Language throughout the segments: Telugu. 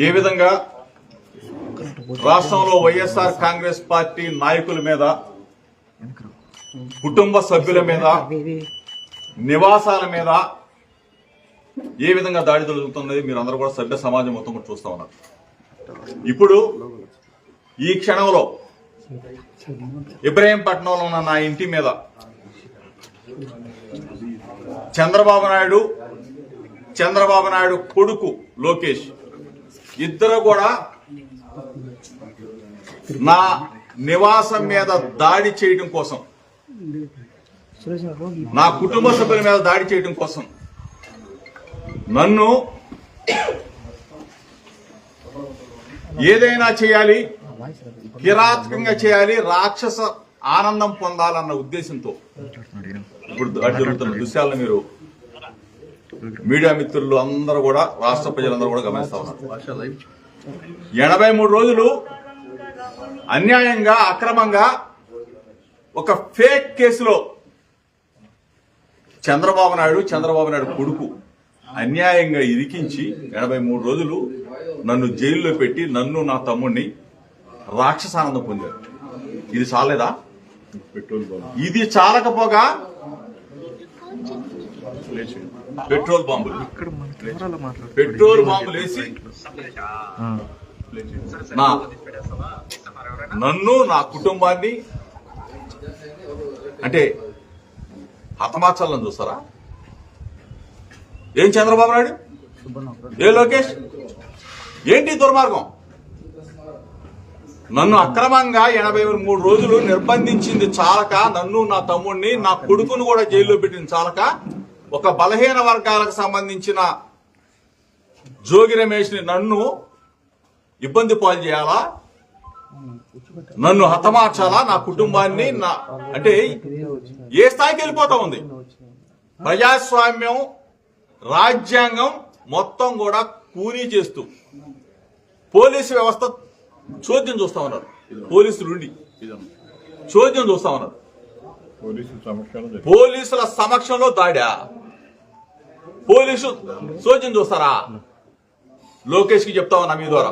ఏ విధంగా రాష్ట్రంలో వైఎస్ఆర్ కాంగ్రెస్ పార్టీ నాయకుల మీద కుటుంబ సభ్యుల మీద నివాసాల మీద ఏ విధంగా దాడి జరుగుతున్నది మీరు అందరూ కూడా సభ్య సమాజం మొత్తం కూడా చూస్తా ఉన్నారు. ఇప్పుడు ఈ క్షణంలో ఇబ్రహీంపట్నంలో ఉన్న నా ఇంటి మీద చంద్రబాబు నాయుడు చంద్రబాబు నాయుడు కొడుకు లోకేష్. ఇద్దరు కూడా నా నివాసం మీద దాడి చేయడం కోసం. నా కుటుంబ సభ్యుల మీద దాడి చేయడం కోసం. నన్ను ఏదైనా చేయాలి కిరాతకంగా చేయాలి రాక్షస ఆనందం పొందాలన్న ఉద్దేశంతో. ఇప్పుడు జరుగుతున్న దృశ్యాలను మీరు మీడియా మిత్రులు అందరూ కూడా రాష్ట్ర ప్రజలందరూ కూడా గమనిస్తా ఉన్నారు. ఎనభై మూడు రోజులు అన్యాయంగా అక్రమంగా ఒక ఫేక్ కేసులో చంద్రబాబు నాయుడు చంద్రబాబు నాయుడు కొడుకు అన్యాయంగా ఇరికించి ఎనభై మూడు రోజులు నన్ను జైల్లో పెట్టి నన్ను నా తమ్ముడిని రాక్షసానందం పొందారు. ఇది చాలేదా ఇది చాలకపోగా పెట్రోల్ బాంబులు. పెట్రోల్ బాంబులు వేసి. నా నన్ను నా కుటుంబాన్ని అంటే హతమార్చాలని చూస్తారా? ఏం చంద్రబాబు నాయుడు? ఏ లోకేష్? ఏంటి దుర్మార్గం? నన్ను అక్రమంగా ఎనభై మూడు రోజులు నిర్బంధించింది చాలక నన్ను నా తమ్ముడిని నా కొడుకును కూడా జైల్లో పెట్టింది చాలక ఒక బలహీన వర్గాలకు సంబంధించిన జోగి రమేష్ని నన్ను ఇబ్బంది పాలు చేయాలా? నన్ను హతమార్చాలా? నా కుటుంబాన్ని నా అంటే ఏ స్థాయికి వెళ్ళిపోతా ఉంది? ప్రజాస్వామ్యం రాజ్యాంగం మొత్తం కూడా కూనీ చేస్తూ పోలీసు వ్యవస్థ చోద్యం చూస్తా ఉన్నారు. పోలీసులు ఉండి చోద్యం చూస్తా ఉన్నారు. పోలీసుల సమక్షంలో దాడా? పోలీసు చోద్యం చూస్తారా? లోకేష్కి చెప్తా ఉన్నా మీ ద్వారా.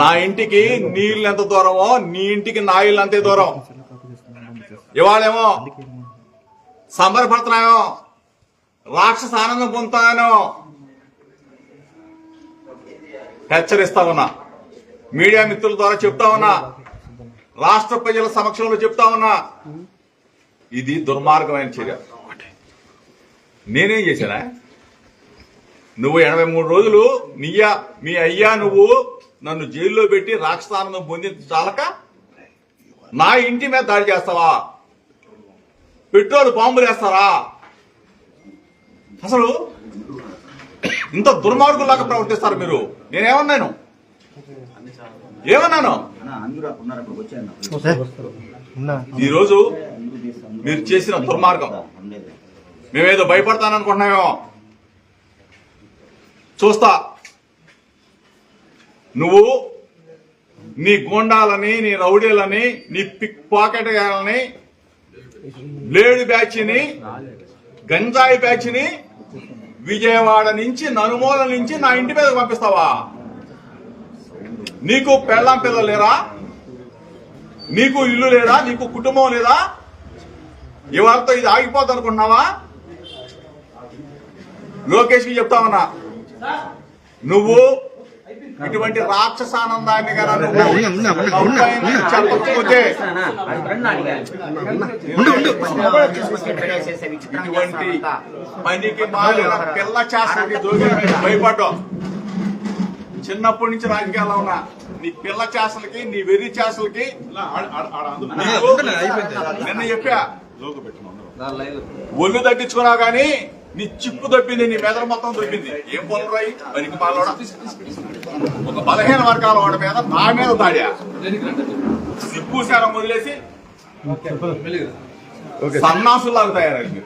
నా ఇంటికి నీళ్ళు ఎంత దూరమో నీ ఇంటికి నా ఇల్లు అంతే దూరం. ఇవాళేమో సంబరపడుతున్నాయో రాక్షస ఆనందం పొందుతానో హెచ్చరిస్తా ఉన్నా. మీడియా మిత్రుల ద్వారా చెప్తా ఉన్నా. రాష్ట్ర ప్రజల సమక్షంలో చెప్తా ఉన్నా. ఇది దుర్మార్గమైన చర్య. నేనేం చేశానా? నువ్వు ఎనభై మూడు రోజులు నీయా మీ అయ్యా నువ్వు నన్ను జైల్లో పెట్టి రాక్షసానందం పొంది చాలక నా ఇంటి మీద దాడి చేస్తావా? పెట్రోల్ బాంబులు వేస్తారా? అసలు ఇంత దుర్మార్గులాగా ప్రవర్తిస్తారు మీరు. నేనేమన్నాను? ఏమన్నాను? ఈరోజు మీరు చేసిన దుర్మార్గం. మేమేదో భయపడతాననుకుంటున్నామేమో. చూస్తా. నువ్వు నీ గోండాలని నీ రౌడీలని నీ పిక్ పాకెట్ గాలని బ్లేడ్ బ్యాచ్ని గంజాయి బ్యాచ్ని విజయవాడ నుంచి నలుమూల నుంచి నా ఇంటి మీద పంపిస్తావా? నీకు పెళ్ళాం పిల్లలు లేరా? నీకు ఇల్లు లేదా నీకు కుటుంబం లేదా? ఇవాళతో ఇది ఆగిపోద్ది అనుకుంటున్నావా లోకేష్కి చెప్తా ఉన్నా. నువ్వు ఇటువంటి రాక్షసానందాన్ని కంపైన చెప్పకపోతే ఇటువంటి పనికి మాలిన పిల్ల దూకి భయపడ్డావు. చిన్నప్పటి నుంచి రాజకీయాల్లో ఉన్నా. నీ పిల్ల చేసలకి నీ వెర్రి చేసలకి నిన్న చెప్పా. ఒళ్ళు తగ్గించుకున్నావు కానీ నీ చిప్పు దొబ్బింది నీ మెదడు మొత్తం దొబ్బింది ఏం పనులు రాయి పనికి మాలోడా ఒక బలహీన వర్గాల వాడి మీద నా మీద దాడి సిగ్గు శారం వదిలేసి సన్నాసులాగా తయారైంది